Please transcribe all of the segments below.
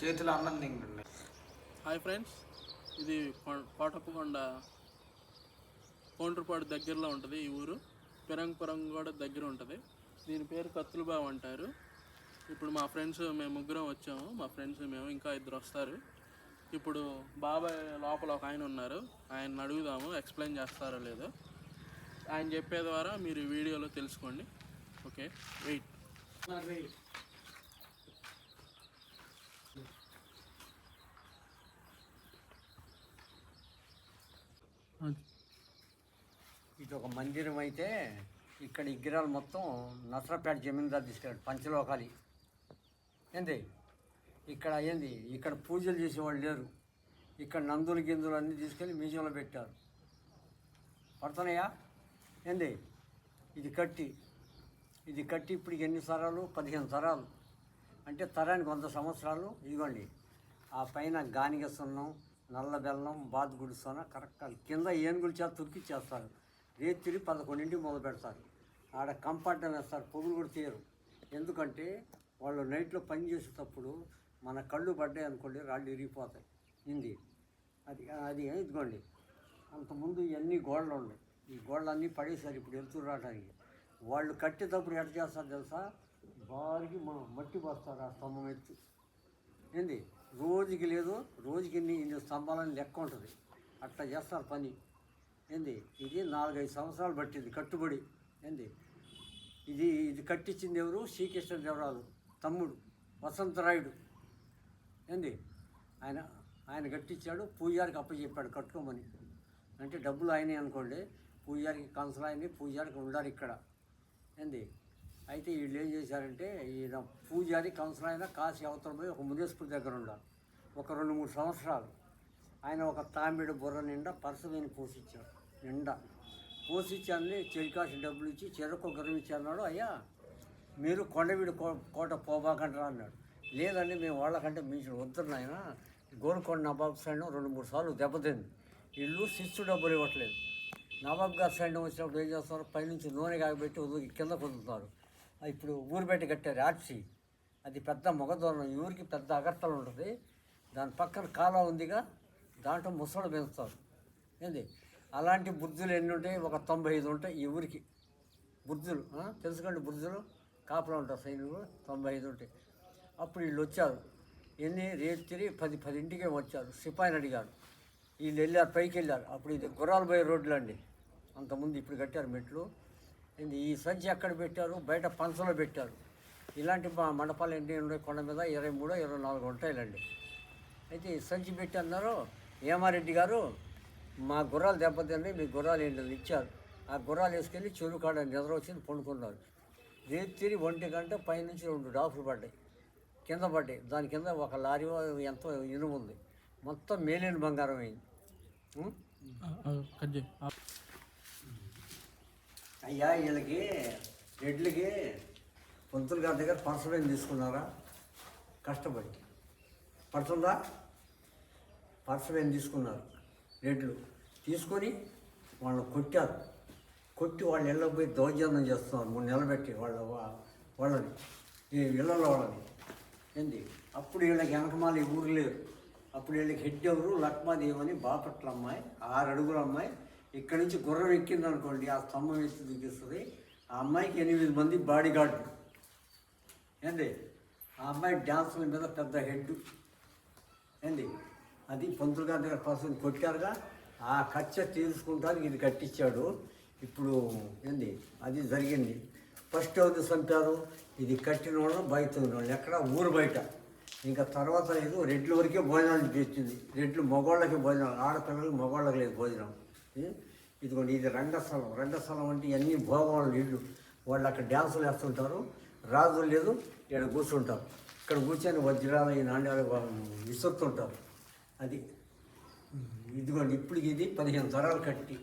చేతిలో అన్నం తింటుండే. Hi friends ఇది కోటప్పకొండ కోండ్రపాడు దగ్గరలో ఉంటుంది ఈ ఊరు. పిరంగపురం కూడా దగ్గర ఉంటుంది. దీని పేరు కత్తులబావు అంటారు. ఇప్పుడు మా ఫ్రెండ్స్ మేము ముగ్గురం వచ్చాము. మా ఫ్రెండ్స్ మేము ఇంకా ఇద్దరు వస్తారు. ఇప్పుడు బాబాయ్ లోపల ఒక ఆయన ఉన్నారు. ఆయన అడుగుదాము ఎక్స్ప్లెయిన్ చేస్తారో లేదో. ఆయన చెప్పే ద్వారా మీరు ఈ వీడియోలో తెలుసుకోండి. Okay wait. ఇది ఒక మందిరం అయితే ఇక్కడ విగ్రహాలు మొత్తం నసరపేట జమీందారు తీసుకెళ్ళాడు పంచలోకాలి ఏంది? ఇక్కడ ఏంది? ఇక్కడ పూజలు చేసేవాళ్ళు లేరు. ఇక్కడ నందులు గిందులు అన్నీ తీసుకెళ్ళి మ్యూజియంలో పెట్టారు. పడుతున్నాయా ఏంది? ఇది కట్టి. ఇది కట్టి ఇప్పటికి ఎన్ని తరాలు? పదిహేను తరాలు. అంటే తరానికి వంద సంవత్సరాలు. ఇదిగోండి. ఆ పైన గానిగ సున్నం నల్ల బెల్లం బాత్ గుడిసోన కరెక్ట్. కింద ఏనుగులు చేత తుక్కిచ్చేస్తారు రేత్రి పదకొండింటికి మొదలు పెడతారు. ఆడ కంపార్టం వేస్తారు పొగులు కూడా తీయరు. ఎందుకంటే వాళ్ళు నైట్లో పని చేసేటప్పుడు మన కళ్ళు పడ్డాయి అనుకోండి రాళ్ళు ఇరిగిపోతాయి ఇంది అది అది ఇదిగోండి. అంతకుముందు ఇవన్నీ గోడలు ఉన్నాయి. ఈ గోడలన్నీ పడేశారు ఇప్పుడు వెళ్తూ రావడానికి. వాళ్ళు కట్టేటప్పుడు ఎట్లా చేస్తారు తెలుసా? బారికి మనం మట్టి పోస్తారు ఆ స్తంభం ఎత్తి. ఏంది? రోజుకి లేదు రోజుకి ఇన్ని ఇన్ని స్తంభాలని లెక్క ఉంటుంది. అట్లా చేస్తారు పని. ఏంది? ఇది నాలుగైదు సంవత్సరాలు పట్టింది కట్టుబడి. ఏంది? ఇది ఇది కట్టించింది ఎవరు? శ్రీకృష్ణదేవరాలు తమ్ముడు వసంతరాయుడు. ఏంది? ఆయన ఆయన కట్టించాడు పూజారికి అప్పచెప్పాడు కట్టుకోమని. అంటే డబ్బులు ఆయనే అనుకోండి పూజారికి కన్సల్ ఆయన్ని పూజారికి ఉండాలి ఇక్కడ. ఏంది? అయితే వీళ్ళు ఏం చేశారంటే ఈయన పూజారి కన్సల్ అయినా కాశీ అవతల ఒక మునేశ్వరి దగ్గర ఉండాలి. ఒక రెండు మూడు సంవత్సరాలు. ఆయన ఒక తామిడి బుర్ర నిండా పరసమేని పోసిచ్చాడు నిండా. పోసిచ్చానని చెరికాసి డబ్బులు ఇచ్చి చెరకు గర్వం అన్నాడు అయ్యా మీరు కొండవీడి కో కోట పోబాకంటారా అన్నాడు. లేదండి మేము వాళ్ళకంటే మించిన వద్దున్నాయన ఆయన గోల్కొండ నవాబ్ సైన్యం రెండు మూడు సార్లు దెబ్బతింది. ఇల్లు శిస్తు డబ్బులు ఇవ్వట్లేదు. నవాబ్ గారి సైన్యం వచ్చినప్పుడు ఏం చేస్తారు? పైనుంచి నూనె కాగబెట్టి వదిలి కింద పొందుతారు ఇప్పుడు ఊరు పెట్టి కట్టారు ఆర్సీ. అది పెద్ద మొగదూరం ఈ ఊరికి పెద్ద అగర్తలు ఉంటుంది. దాని పక్కన కాలువ ఉందిగా. దాంట్లో ముసలు పెంచుతారు ఏంది? అలాంటి బుద్ధులు ఎన్ని ఉంటాయి? ఒక తొంభై ఐదు ఉంటాయి ఈ ఊరికి. బుద్ధులు తెలుసుకోండి బుద్ధులు? కాపలా ఉంటారు సైనికులు తొంభై ఐదు ఉంటాయి. అప్పుడు వీళ్ళు వచ్చారు. ఎన్ని? రేత్రి పది పదింటికే వచ్చారు. సిపాయిని అడిగారు. వీళ్ళు వెళ్ళారు పైకి వెళ్ళారు. అప్పుడు ఇది గుర్రాలు పోయే రోడ్లు అండి. అంతకుముందు ఇప్పుడు కట్టారు మెట్లు. ఇది ఈ సంచి ఎక్కడ పెట్టారు? బయట పంచలో పెట్టారు. ఇలాంటి మండపాలు ఎన్ని ఉన్నాయి? కొండ మీద ఇరవై మూడో ఇరవై నాలుగు ఉంటాయిలండి. అయితే ఈ సంచి పెట్టి అన్నారు ఏమారెడ్డి గారు మా గుర్రాలు దెబ్బతిని మీ గుర్రాలు ఏంటి ఇచ్చారు. ఆ గుర్రాలు వేసుకెళ్ళి చెరువు కాడ నిద్ర వచ్చింది పండుకున్నారు. రేతిరి ఒంటి గంట పైనుంచి రెండు డాఫులు పడ్డాయి. కింద పడ్డాయి. దాని కింద ఒక లారీ ఎంతో ఇనుము ఉంది. మొత్తం మేలిన బంగారం అయింది. అయ్యా వీళ్ళకి రెడ్లకి పంతులు గారి దగ్గర పర్సలేం తీసుకున్నారా? కష్టపడి. పడుతుందా? పర్సలేం తీసుకున్నారు? రెడ్లు. తీసుకొని వాళ్ళని కొట్టారు. కొట్టి వాళ్ళ ఇళ్ళకి పోయి దౌర్జన్యం చేస్తున్నారు. మూడు నిలబెట్టి పెట్టి వాళ్ళ వాళ్ళని. ఈ ఇళ్ళలో వాళ్ళని. ఏంది? అప్పుడు వీళ్ళకి వెనకమాల ఈ ఊరు లేరు అప్పుడు వీళ్ళకి హెడ్ ఎవరు? లక్మాదేవి అని బాపట్ల అమ్మాయి ఆరు అడుగుల అమ్మాయి. ఇక్కడి నుంచి గుర్రం ఎక్కింది అనుకోండి ఆ స్తంభం ఎత్తి దిగిస్తుంది. ఆ అమ్మాయికి ఎనిమిది మంది బాడీ గార్డులు ఏంది? ఆ అమ్మాయి డ్యాన్సుల మీద పెద్ద హెడ్. ఏంది? అది పంతులు గారి దగ్గర పర్సన్ కొట్టారుగా ఆ ఖర్చు తీర్చుకుంటానికి ఇది కట్టించాడు. ఇప్పుడు ఏంది? అది జరిగింది. ఫస్ట్ ఎవరు చంపారు ఇది కట్టిన వాళ్ళు బయట ఉన్న వాళ్ళు. ఎక్కడ? ఊరు బయట. ఇంకా తర్వాత లేదు రెడ్ల వరకే భోజనాలు తెచ్చింది రెడ్లు మగవాళ్ళకి భోజనాలు ఆడపిల్లలకి మగవాళ్ళకి లేదు భోజనం. ఇదిగోండి ఇది రంగస్థలం. రంగస్థలం అంటే ఇవన్నీ భోగవాళ్ళు ఇళ్ళు వాళ్ళు అక్కడ డ్యాన్సులు వేస్తుంటారు. రాజులు లేదు ఇక్కడ కూర్చుంటారు. ఇక్కడ కూర్చొని వజ్రాలు ఈ నాణ్యాలు విసురుతుంటారు. అది. ఇదిగోండి ఇప్పుడు ఇది పదిహేను తరాలు కట్టి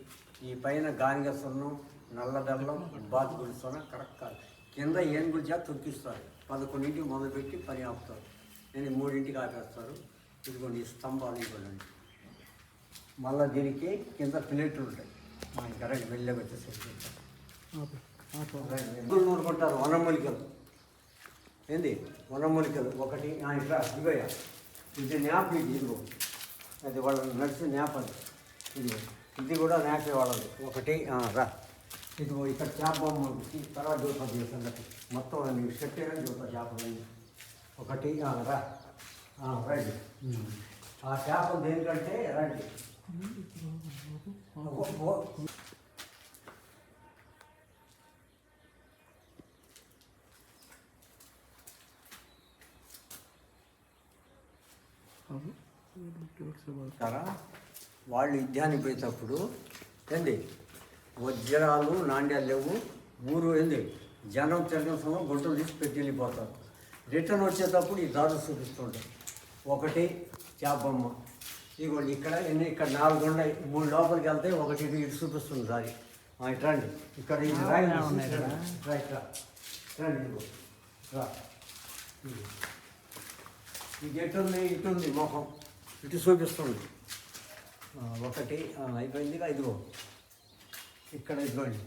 ఈ పైన గానిగ సున్నం నల్ల బెల్లం బాతు గుడిసోన కరెక్ట్ కాదు. కింద ఏనుగుల చేత తొక్కిస్తారు. పదకొండింటికి మొదలుపెట్టి పని ఆపుతారు. నేను మూడింటికి ఆపేస్తారు. ఇదిగోండి ఈ స్తంభాలు ఇవ్వండి మళ్ళీ దీనికి కింద ప్లేట్లు ఉంటాయి. మా కరెంట్ వెళ్ళే వచ్చేసరికి నూరుకుంటారు వనమూలికలు. ఏంది? వనమూలికలు. ఒకటి ఇవయ్యా ఇది న్యాప్ ఇది ఇదిగో అది వాళ్ళ నడిచిన న్యాప్ అది ఇది ఇది కూడా న్యాపే వాళ్ళది ఒకటి ఆ, రా ఇదిగో ఇక్కడ చేప బొమ్మ ఉంది. తర్వాత చూపది సంగతి మొత్తం నీకు సెట్ అయ్యాలని చూపా చేపలన్నీ ఒకటి ఆ, రా ఆ, రండి ఉమ్. ఆ చేపలు దేనికంటే రండి వాళ్ళు యుద్ధానికి పోయేటప్పుడు ఏంది? వజ్రాలు నాణ్యాలు లేవు. ఊరు ఏంది? జనం తిరగడం సమయం గుంటలు తీసి పెట్టి వెళ్ళిపోతారు. రిటర్న్ వచ్చేటప్పుడు ఈ దారు చూపిస్తుంటారు. ఒకటి చేపమ్మ. ఇదిగోండి ఇక్కడ ఎన్ని ఇక్కడ నాలుగు ఉన్నాయి. మూడు లోపలికి వెళ్తే ఒకటి ఇది ఇటు చూపిస్తుంది దారి ఆ, ఇటు రండి. ఇక్కడ ఇది రాయి ఉన్నాయి ఇక్కడ రా. ఇట్లా రండి ఇదిగో. రా. ఇది. ఎటు ఉంది? ఇటు ఉంది ముఖం ఇటు చూపిస్తుంది. ఒకటి ఆ, అయిపోయిందిగా ఇదిగో. ఇక్కడ ఇదిగోండి.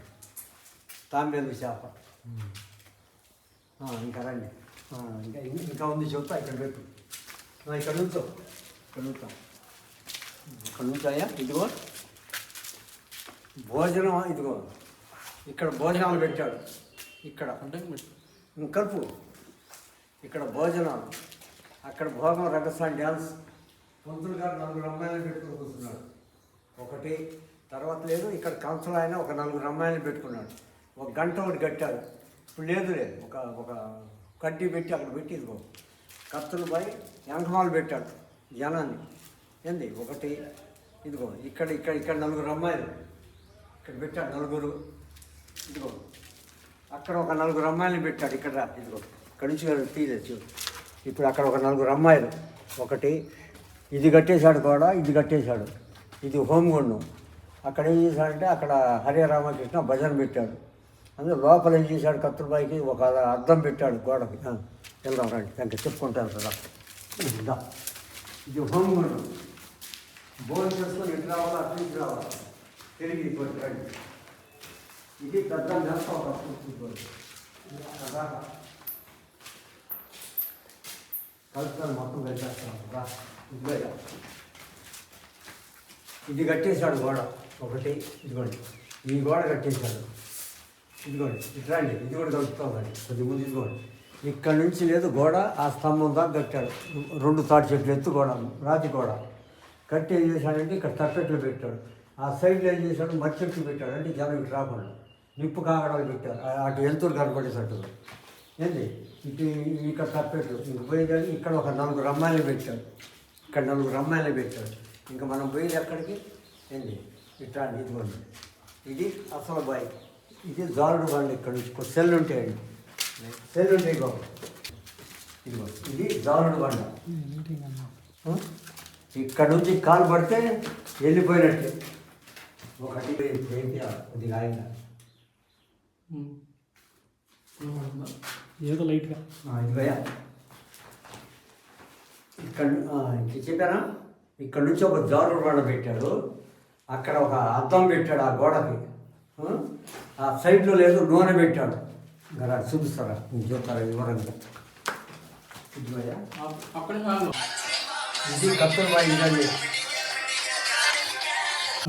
తాంబేలు చేప. ఇంకా రండి. ఇంకా ఇంకా ఉంది చెప్తా ఇక్కడ పెట్టు. ఇక్కడ నుంచో. ఇక్కడ నుంచో. ఇక్కడ నుంచాయా ఇదిగో. భోజనం ఇదిగో. ఇక్కడ భోజనాలు పెట్టాడు. ఇక్కడ. కలుపు. ఇక్కడ భోజనాలు. అక్కడ భోగం రగసాన్ డ్యాన్స్ పంతులు గారు నలుగురు అమ్మాయిలను పెట్టుకుని కూర్చున్నాడు. ఒకటి తర్వాత లేదు ఇక్కడ కౌన్సిల్ ఆయన ఒక నలుగురు అమ్మాయిలను పెట్టుకున్నాడు. ఒక గంట ఒకటి కట్టారు. ఇప్పుడు లేదు లేదు. ఒక ఒక కడ్డీ పెట్టి అక్కడ పెట్టి ఇదిగో కత్తులు పై ఎంకమాలు పెట్టాడు జనాన్ని. ఏంది? ఒకటి ఇదిగో ఇక్కడ ఇక్కడ ఇక్కడ నలుగురు అమ్మాయిలు. ఇక్కడ పెట్టాడు నలుగురు. ఇదిగో అక్కడ ఒక నలుగురు అమ్మాయిలు పెట్టాడు. ఇక్కడ ఇదిగో ఇక్కడ నుంచి తీయలేదు చూడు. ఇప్పుడు అక్కడ ఒక నలుగురు అమ్మాయిలు. ఒకటి ఇది కట్టేశాడు కూడా ఇది కట్టేశాడు. ఇది హోంగుండం అక్కడ ఏం చేశాడంటే అక్కడ హరే రామకృష్ణ భజన పెట్టాడు. అందులో లోపల ఏం చేశాడు కత్తులబాయికి ఒక అద్దం పెట్టాడు గోడకి. వెళ్దాం రండి ఇంకా చెప్పుకుంటాను కదా. దా. ఇది హోంగుండం భోజనం చేసుకొని ఎటు రావాలా అటు ఇటు రావాలా. తిరిగి రండి. ఇది పెద్ద నెలతో కలుపుతాను మొత్తం పెట్టేస్తాను కదా. ఇదిగోయ్యా. ఇది కట్టేశాడు గోడ. ఒకటి ఇదిగోండి. ఈ గోడ కట్టేశాడు. ఇదిగోండి ఇట్లాండి ఇది కూడా కలుపుతామండి కొద్ది ముందు ఇదిగోండి. ఇక్కడ నుంచి లేదు గోడ ఆ స్తంభం దాకా కట్టాడు రెండు తాటి చెట్లు ఎత్తు గోడ రాతి గోడ. కట్టి ఏం చేశాడంటే ఇక్కడ తప్పెట్లు పెట్టాడు. ఆ సైడ్లో ఏం చేశాడు? మట్టి చెట్లు పెట్టాడు. అంటే జనం ఇటు రాకుండా. నిప్పు కాగడాలు పెట్టారు. అటు ఎంతులు కనపడేటట్టుగా ఏంది? ఇటు ఇక్కడ తప్పెట్లు. ఇంక పోయి ఇక్కడ ఒక నలుగురు అమ్మాయిలు పెట్టాడు ఇక్కడ నలుగురు అమ్మాయిలు పెట్టాడు ఇంకా మనం పోయేది ఎక్కడికి? ఏంది? ఇట్లా ఇదిగోండి. ఇది అసలు బాయ్. ఇది జారుడు బండి ఇక్కడ నుంచి సెల్ ఉంటాయండి. సెల్ ఉంటాయి బాబు. ఇదిగో ఇది జారుడు బండ? ఇక్కడ నుంచి కాలు పడితే వెళ్ళిపోయినట్టే. ఒకటి కొద్దిగా ఆయన? ఏదో లైట్గా. ఇదిగోయా ఇక్కడ చెప్పానా? ఇక్కడ నుంచి ఒక జారుడు బండ పెట్టాడు. అక్కడ ఒక అద్దం పెట్టాడు ఆ గోడకి. ఆ? సైడ్లో లేదు నూనె పెట్టాడు. ఇంకా రా, చూపిస్తారా? నీకు చెప్తారా వివరంగా ఇది కత్తూరు బాయ్ ఇదండి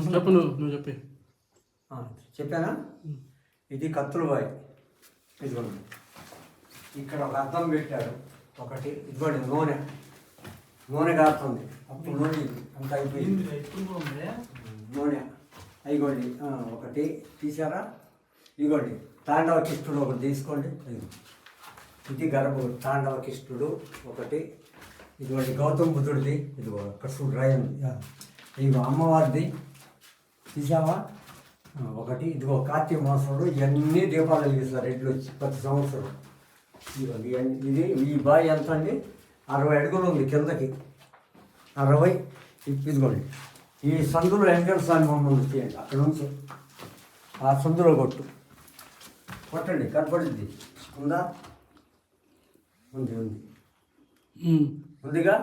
చెప్పు నువ్వు నువ్వు చెప్పి. చెప్పానా? ఇది కత్తులు బాయ్ ఇదిగోండి. ఇక్కడ ఒక అద్దం పెట్టాడు. ఒకటి ఇదిగోండి నూనె. నూనె కారుతుంది. అప్పుడు నూనె. అంత అయిపోయింది. నూనె. అయిగోండి. ఒకటి తీసారా? ఇదిగోండి తాండవ కృష్ణుడు ఒకటి తీసుకోండి. ఇది గర్భ తాండవ కృష్ణుడు ఒకటి. ఇదిగోండి గౌతమ బుద్ధుడిది. ఇదిగో అక్కడ చూడు రాయండి ఇదిగో అమ్మవారిది. తీసావా? ఒకటి. ఇదిగో కార్తీక మాసంలో ఇవన్నీ దీపాలు వెలిగిస్తారు. ఎడ్లు వచ్చి ప్రతి సంవత్సరం. ఇది ఈ బావి ఎంత అండి? అరవై అడుగులు ఉంది కిందకి. అరవై ఇదిగోండి. ఈ సందులో వెంకట స్వామి బొమ్మలు తీయండి అక్కడ నుంచి. ఆ సందులో కొట్టు. కొట్టండి కనపడుద్ది ఉందా? ఉంది ఉంది. ఉందిగా.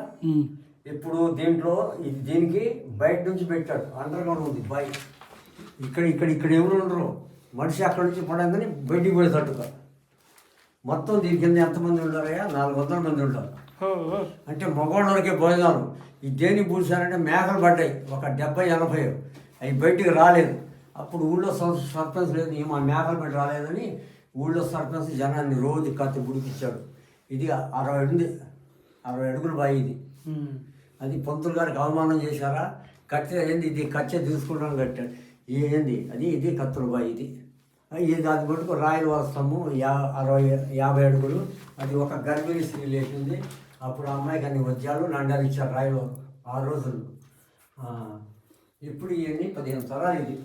ఇప్పుడు దీంట్లో ఇది దీనికి బయట నుంచి పెట్టాడు. అండర్ గ్రౌండ్ ఉంది బయట ఇక్కడ ఇక్కడ ఇక్కడ ఎవరు ఉండరు. మనిషి అక్కడ నుంచి పడంగానే బయటికి పోయేటట్టుగా. మొత్తం దీని కింద ఎంతమంది ఉన్నారయ్యా నాలుగు వందల మంది ఉంటారు అంటే మగవాళ్ళకే భోజనాలు. ఈ దేని పూసారంటే మేకలు పడ్డాయి. ఒక డెబ్బై ఎనభై. అవి బయటికి రాలేదు. అప్పుడు ఊళ్ళో సర్- సర్పంచ్ లేదు. ఈ మా మేకలు పెట్టి రాలేదని ఊళ్ళో సర్పంచ్ జనాన్ని రోజు కత్తి గుడికిచ్చాడు ఇది అరవై ఉంది అరవై అడుగులు బాయి ఇది అది పంతులు గారికి అవమానం చేశారా? కట్టె ఏంది ఇది కట్టె తీసుకుంటాను కట్టాడు. ఏంది? అది ఇది కత్తుల బాయి ఇది ఇది అది మటుకు రాయల వస్తాము యా అరవై యాభై అడుగులు. అది ఒక గర్భిణీ స్త్రీ లేచింది. అప్పుడు ఆ అమ్మాయికి అన్ని వజ్రాలు నండాలు ఇచ్చారు రాయల ఆ రోజులు. ఇప్పుడు ఇవన్నీ పదిహేను తరాలు ఇది.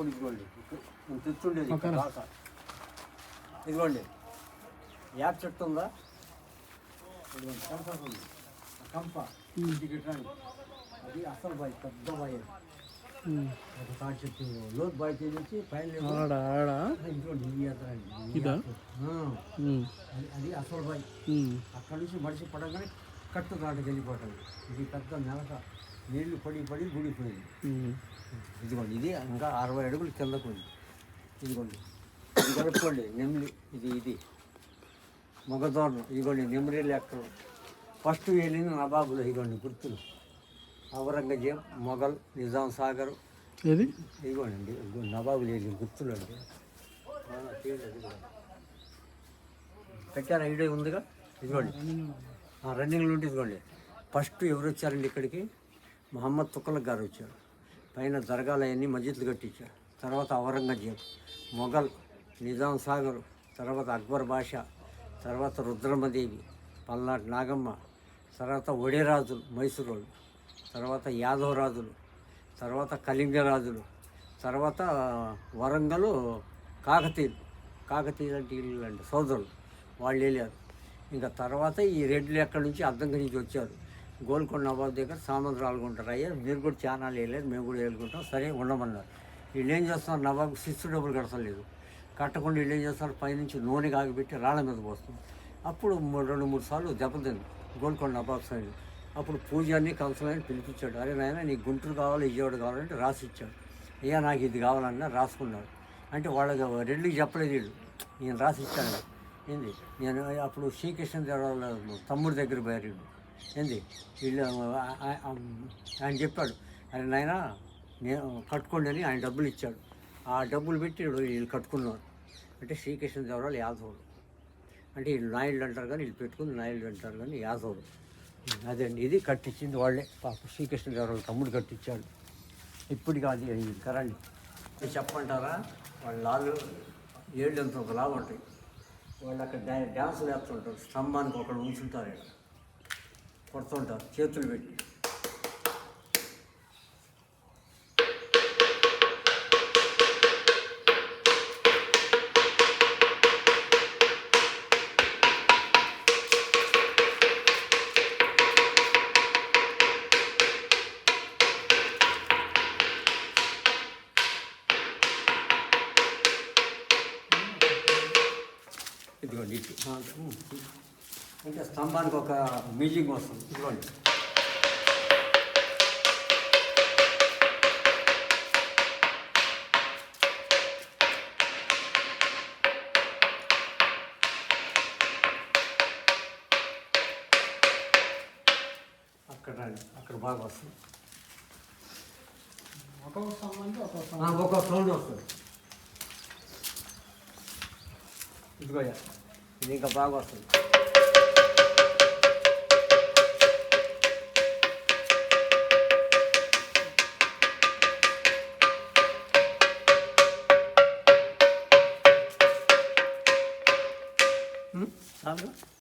ఇదిగోండి. తెచ్చుండేది యాప్ చెట్టు ఉందా? ఇదిగోండి కంప ఉంది. కంప. అది అసలు బాయ్ పెద్ద బాయ్ అది. ఒక తాటి చెట్టు లోతు బాయ్ చేసి పైన ఏమో ఆడ ఆడ? ఈ ఇదా? ఆ, ఉమ్, అది అసలు బాయ్ అక్కడి నుంచి మనిషి పడగానే కట్టు దాటికి వెళ్ళిపోతుంది ఇది పెద్ద నెలక నీళ్ళు పడి పడి గుడిపోయింది. ఇదిగోండి ఇది ఇంకా అరవై అడుగులు కిందకు ఉంది. ఇదిగోండి ఇది కలుపుకోండి నెమిలి ఇది ఇది. మగదోరణం ఇదిగోండి నెమిలి లెక్కలు ఫస్ట్ వెళ్ళింది నవాబులు ఇదిగోండి గుర్తులు. ఔరంగజేబ్ మొఘల్ నిజాం సాగర్. ఏది? ఇదిగోండి నవాబులు వెళ్ళిన గుర్తులు అండి. పెట్టారా? ఐడియా ఉందిగా? ఇదిగోండి. ఆ, రన్నింగ్లో ఉంటే ఇదిగోండి. ఫస్ట్ ఎవరు వచ్చారండి ఇక్కడికి? మహమ్మద్ తుక్కలక్ గారు వచ్చారు. పైన దర్గాలు అవన్నీ మస్జిద్లు కట్టించారు. తర్వాత ఔరంగజేబ్ మొఘల్ నిజాం సాగర్ తర్వాత అక్బర్ బాషా తర్వాత రుద్రమదేవి పల్నాటి నాగమ్మ తర్వాత ఒడేరాజులు మైసూరు వాళ్ళు తర్వాత యాదవ రాజులు తర్వాత కళింగ రాజులు తర్వాత వరంగల్ కాకతీయులు. కాకతీయులు అంటే వీళ్ళు అంటే సోదరులు. వాళ్ళు వెళ్ళారు. ఇంకా తర్వాత ఈ రెడ్లు ఎక్కడి నుంచి అద్దంకి నుంచి వచ్చారు. గోల్కొండ నవాబు దగ్గర సామంత్ రాలుకుంటారు అయ్యా మీరు కూడా చాలా వెళ్ళారు మేము కూడా వెళ్ళుకుంటాం. సరే ఉండమన్నారు. వీళ్ళు ఏం చేస్తున్నారు? నవాబు శిస్తు డబ్బులు కడతలేదు కట్టకుండా వీళ్ళు ఏం చేస్తారు పైనుంచి నూనె కాగిపెట్టి రాళ్ళ మీద పోస్తుంది అప్పుడు రెండు మూడు సార్లు దెబ్బతింది గోల్కొండ నవాబు సైడ్ అప్పుడు పూజాన్ని కంసలని పిలిపించాడు. అరే నాయన నీకు గుంటూరు కావాలి విజయవాడ కావాలంటే రాసి ఇచ్చాడు అయ్యా నాకు ఇది కావాలన్నా రాసుకున్నాడు. అంటే వాళ్ళకి రెడ్డికి చెప్పలేదు వీళ్ళు. నేను రాసి ఇచ్చాను ఏంది? నేను అప్పుడు శ్రీకృష్ణ దేవరాల తమ్ముడి దగ్గర పోయారు ఏంది? వీళ్ళు ఆయన చెప్పాడు. అరే నాయన నేను కట్టుకోండి అని ఆయన డబ్బులు ఇచ్చాడు. ఆ డబ్బులు పెట్టి వీళ్ళు కట్టుకున్నారు. అంటే శ్రీకృష్ణ దేవరాలు యాదవుడు అంటే వీళ్ళు నాయుడు అంటారు కానీ వీళ్ళు పెట్టుకుని నాయుడు అంటారు కానీ యాదవుడు అదే అండి ఇది కట్టించింది వాళ్ళే. పాప శ్రీకృష్ణ దేవరాలు తమ్ముడు కట్టించాడు. ఇప్పటికి అది అయింది. కరండి చెప్పంటారా వాళ్ళ లాలు ఏళ్ళు ఎంత ఒక లాభం ఉంటాయి. వాళ్ళు అక్కడ డ్యా డ్యాన్సులు వేస్తుంటారు. స్తంభానికి ఒకళ్ళు ఉంచుంటారు కొడుతుంటారు. చేతులు పెట్టి. ఇదిగోండి ఇటు ఆ, ఉమ్, అంటే స్తంభానికి ఒక మ్యూజిక్ వస్తుంది ఇదిగోండి అక్కడ రండి అక్కడ బాగా వస్తుంది ఆ, ఒక్కొక్క సౌండ్ వస్తుంది ఇదిగోయ్యా ఇది ఇంకా బాగా వస్తుంది. ఉమ్, చాలు